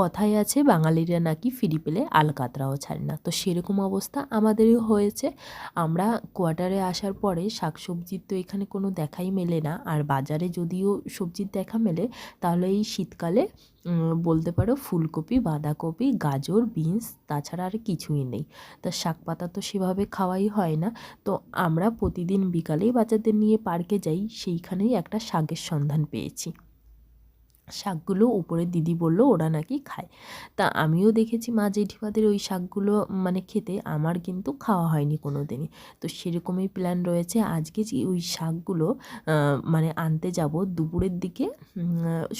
কথাই আছে, বাঙালিরা নাকি ফিরি পেলে আলকাতরাও ছাড়ে না। তো সেরকম অবস্থা আমাদেরও হয়েছে। আমরা কোয়ার্টারে আসার পরে শাকসবজির তো এখানে কোনো দেখাই মেলে না। আর বাজারে যদিও সবজির দেখা মেলে, তাহলে এই শীতকালে বলতে পারো ফুলকপি, বাঁধাকপি, গাজর, বিনস, তাছাড়া আর কিছুই নেই। তা শাক পাতা তো সেভাবে খাওয়াই হয় না। তো আমরা প্রতিদিন বিকালেই বাচ্চাদের নিয়ে পার্কে যাই, সেইখানেই একটা শাকের সন্ধান পেয়েছি। শাকগুলো উপরে দিদি বলল, ওরা নাকি খায়। তা আমিও দেখেছি মা জেঠিমাদের ওই শাকগুলো মানে খেতে, আমার কিন্তু খাওয়া হয়নি কোনো দিনই তো সেরকমই প্ল্যান রয়েছে। আজকে যে ওই শাকগুলো মানে আনতে যাব দুপুরের দিকে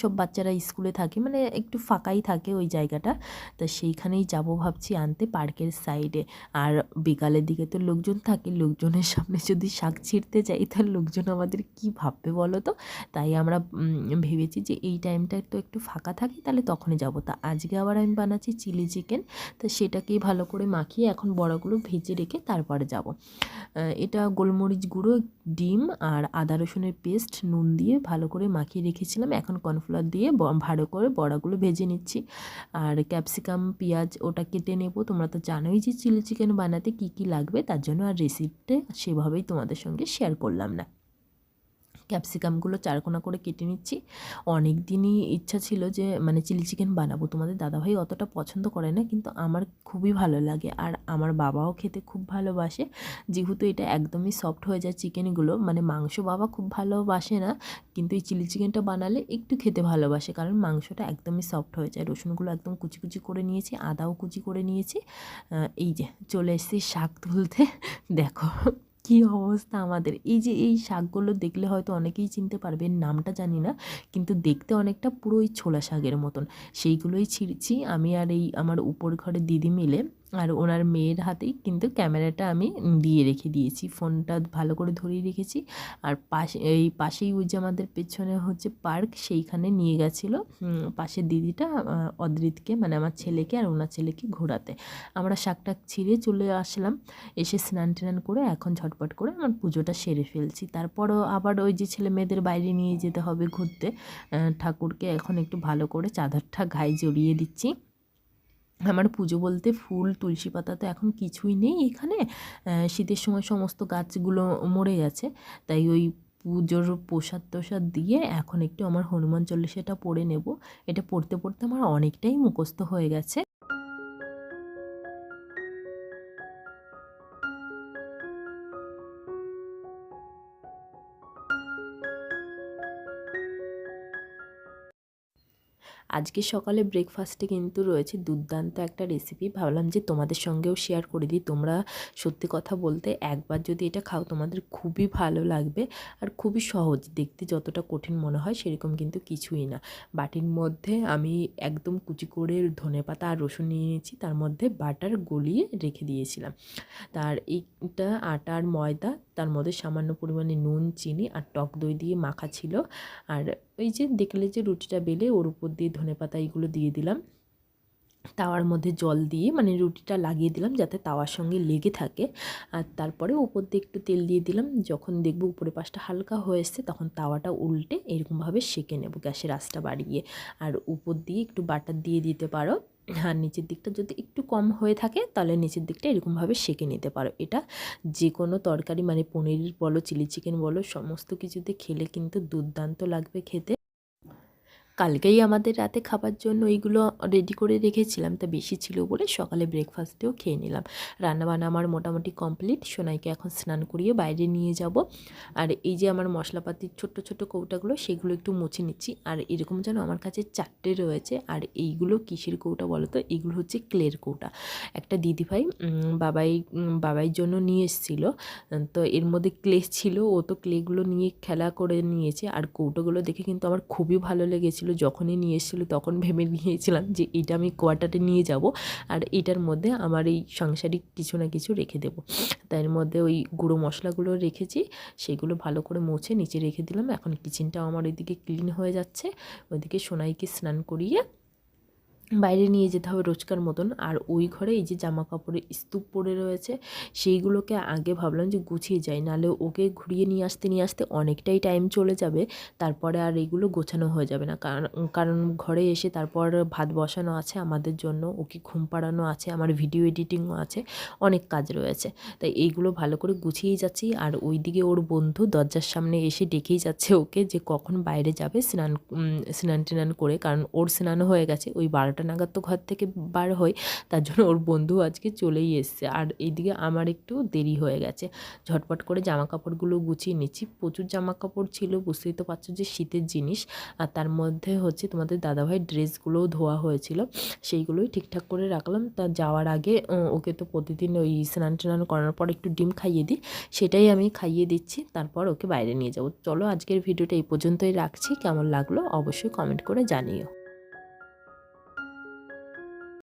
সব বাচ্চারা স্কুলে থাকে মানে একটু ফাঁকাই থাকে ওই জায়গাটা। তা সেইখানেই যাব ভাবছি আনতে পার্কের সাইডে আর বিকালের দিকে তো লোকজন থাকে, লোকজনের সামনে যদি শাক ছিঁড়তে যাই, তাহলে লোকজন আমাদের কি ভাববে বলো তো? তাই আমরা ভেবেছি যে এই টাইমটা তো একটু ফাঁকা থাকে, তাহলে তখনই যাব। তা আজকে আবার আমি বানাচ্ছি চিলি চিকেন। তা সেটাকেই ভালো করে মাখিয়ে এখন বড়াগুলো ভেজে রেখে তারপরে যাব। এটা গোলমরিচ গুঁড়ো, ডিম আর আদা রসুনের পেস্ট, নুন দিয়ে ভালো করে মাখিয়ে রেখেছিলাম। এখন কর্নফ্লাওয়ার দিয়ে ভালো করে বড়াগুলো ভেজে নিচ্ছি। আর ক্যাপসিকাম, পেঁয়াজ ওটা কেটে নেব। তোমরা তো জানোই যে চিলি চিকেন বানাতে কি কি লাগবে, তার জন্য আর রেসিপিটা সেভাবেই তোমাদের সঙ্গে শেয়ার করলাম না। ক্যাপসিকামগুলো চারকোনা করে কেটে নিচ্ছি। অনেক দিনই ইচ্ছা ছিল যে মানে চিলি চিকেন বানাবো। তোমাদের দাদাভাই অতটা পছন্দ করে না, কিন্তু আমার খুবই ভালো লাগে। আর আমার বাবাও খেতে খুব ভালোবাসে। যেহেতু এটা একদমই সফট হয়ে যায় চিকেনগুলো মানে মাংস বাবা খুব ভালোবাসে না, কিন্তু এই চিলি চিকেনটা বানালে একটু খেতে ভালোবাসে। কারণ মাংসটা একদমই সফট হয়ে যায়। রসুনগুলো একদম কুচি কুচি করে নিয়েছি, আদাও কুচি করে নিয়েছি। এই যে চলে এসেছি শাক তুলতে। দেখো। কী অবস্থা আমাদের? এই যে এই শাকগুলো দেখলে হয়তো অনেকেই চিনতে পারবে নামটা জানি না, কিন্তু দেখতে অনেকটা পুরো ওই ছোলা শাকের মতন। সেইগুলোই ছিঁড়ছি। আমি আর এই আমার উপর ঘরে দিদি মিলে আর ওনার মেয়ের হাতেই কিন্তু ক্যামেরাটা আমি দিয়ে রেখে দিয়েছি। ফোনটা ভালো করে ধরিয়ে রেখেছি। আর পাশে, এই পাশেই ওই যে আমাদের পেছনে হচ্ছে পার্ক, সেইখানে নিয়ে গেছিল পাশের দিদিটা অদ্রিতকে মানে আমার ছেলেকে আর ওনার ছেলেকে ঘোরাতে। আমরা শাকটাক ছিঁড়ে চলে আসলাম। এসে স্নান টান করে এখন ঝটপট করে আমার পুজোটা সেরে ফেলছি। তারপরও আবার ওই যে ছেলে মেয়েদের বাইরে নিয়ে যেতে হবে ঘুরতে। ঠাকুরকে এখন একটু ভালো করে চাদরটা গায়ে জড়িয়ে দিচ্ছি। আমার পুজো বলতে ফুল, তুলসী পাতা তো এখন কিছুই নেই এখানে। শীতের সময় সমস্ত গাছগুলো মরে গেছে। তাই ওই পুজোর প্রসাদ টোসাদ দিয়ে এখন একটু আমার হনুমান চল্লিশাটা পড়ে নেব। এটা পড়তে পড়তে আমার অনেকটাই মুখস্থ হয়ে গেছে। আজকে সকালে ব্রেকফাস্টে কিন্তু রয়েছে দুর্দান্ত একটা রেসিপি ভাবলাম যে তোমাদের সঙ্গেও শেয়ার করে দিই। তোমরা সত্যি কথা বলতে একবার যদি এটা খাও, তোমাদের খুবই ভালো লাগবে আর খুবই সহজ। দেখতে যতটা কঠিন মনে হয়, সেরকম কিন্তু কিছুই না। বাটির মধ্যে আমি একদম কুচি করে ধনে পাতা আর রসুন নিয়ে নিয়েছি। তার মধ্যে বাটার গলিয়ে রেখে দিয়েছিলাম। তার এইটা আটা আর ময়দা, তার মধ্যে সামান্য পরিমাণে নুন, চিনি আর টক দই দিয়ে মাখা ছিল। আর ওই যে দেখলে যে রুটিটা বেলে ওর উপর দিয়ে ধনে পাতা এইগুলো দিয়ে দিলাম। তাওয়ার মধ্যে জল দিয়ে মানে রুটিটা লাগিয়ে দিলাম যাতে তাওয়ার সঙ্গে লেগে থাকে। আর তারপরে উপর দিয়ে একটু তেল দিয়ে দিলাম। যখন দেখব উপরে পাশটা হালকা হয়েছে তখন তাওয়াটা উল্টে এরকমভাবে সেঁকে নেব গ্যাসের আঁচটা বাড়িয়ে। আর উপর দিয়ে একটু বাটার দিয়ে দিতে পারো। আর নিচের দিকটা যদি একটু কম হয়ে থাকে, তাহলে নিচের দিকটা এরকমভাবে সেঁকে নিতে পারো। এটা যে কোনো তরকারি মানে পনির বলো, চিলি চিকেন বলো, সমস্ত কিছুতে খেলে কিন্তু দুর্দান্ত লাগবে খেতে। কালকেই আমাদের রাতে খাবার জন্য এইগুলো রেডি করে রেখেছিলাম, তা বেশি ছিল বলে সকালে ব্রেকফাস্টেও খেয়ে নিলাম। রান্নাবান্না আমার মোটামুটি কমপ্লিট সোনাইকে এখন স্নান করিয়ে বাইরে নিয়ে যাব। আর এই যে আমার মশলাপাতির ছোট্ট ছোট্ট কৌটাগুলো, সেগুলো একটু মুছে নিচ্ছি। আর এরকম যেন আমার কাছে চারটে রয়েছে, আর এইগুলো কিসের কৌটা বলো তো? এইগুলো হচ্ছে ক্লের কৌটা। একটা দিদিভাই বাবাই বাবাইয়ের জন্য নিয়ে এসেছিল। তো এর মধ্যে ক্লে ছিল, ও তো ক্লেগুলো নিয়ে খেলা করে নিয়েছে। আর কৌটোগুলো দেখে কিন্তু আমার খুবই ভালো লেগেছিলো যখনই নিয়ে এসেছিল তখন ভেবে নিয়েছিলাম যে এটা আমি কোয়াটারে নিয়ে যাব আর এটার মধ্যে আমার এই সাংসারিক কিছু না কিছু রেখে দেবো। তার মধ্যে ওই গুঁড়ো মশলাগুলো রেখেছি, সেগুলো ভালো করে মুছে নিচে রেখে দিলাম। এখন কিচেনটাও আমার ওইদিকে ক্লিন হয়ে যাচ্ছে। ওইদিকে সোনাইকে স্নান করিয়ে বাইরে নিয়ে যেতে হবে রোজকার মতন। আর ওই ঘরে এই যে জামা কাপড়ের স্তূপ পড়ে রয়েছে, সেইগুলোকে আগে ভাবলাম যে গুছিয়ে যাই। নাহলে ওকে ঘুরিয়ে নিয়ে আসতে নিয়ে আসতে অনেকটাই টাইম চলে যাবে, তারপরে আর এগুলো গোছানো হয়ে যাবে না। কারণ কারণ ঘরে এসে তারপর ভাত বসানো আছে আমাদের জন্য, ওকে ঘুম পাড়ানো আছে, আমার ভিডিও এডিটিংও আছে, অনেক কাজ রয়েছে। তাই এইগুলো ভালো করে গুছিয়েই যাচ্ছি। আর ওইদিকে ওর বন্ধু দরজার সামনে এসে ডেকেই যাচ্ছে ওকে যে কখন বাইরে যাবে স্নান স্নান টিনান করে। কারণ ওর স্নানও হয়ে গেছে, ওই বারোটা নাগাদ তো ঘর থেকে বার হয়, তার জন্য ওর বন্ধু আজকে চলেই এসছে। আর এইদিকে আমার একটু দেরি হয়ে গেছে। ঝটপট করে জামা কাপড়গুলো গুছিয়ে নিচ্ছি। প্রচুর জামা কাপড় ছিল, বুঝতেই তো পারছ যে শীতের জিনিস। আর তার মধ্যে হচ্ছে তোমাদের দাদাভাই ড্রেসগুলোও ধোয়া হয়েছিল, সেইগুলোই ঠিকঠাক করে রাখলাম। তা যাওয়ার আগে ওকে তো প্রতিদিন ওই স্নান টান করার পর একটু ডিম খাইয়ে দিই, সেটাই আমি খাইয়ে দিচ্ছি। তারপর ওকে বাইরে নিয়ে যাব। চলো আজকের ভিডিওটা এই পর্যন্তই রাখছি। কেমন লাগল অবশ্যই কমেন্ট করে জানিও।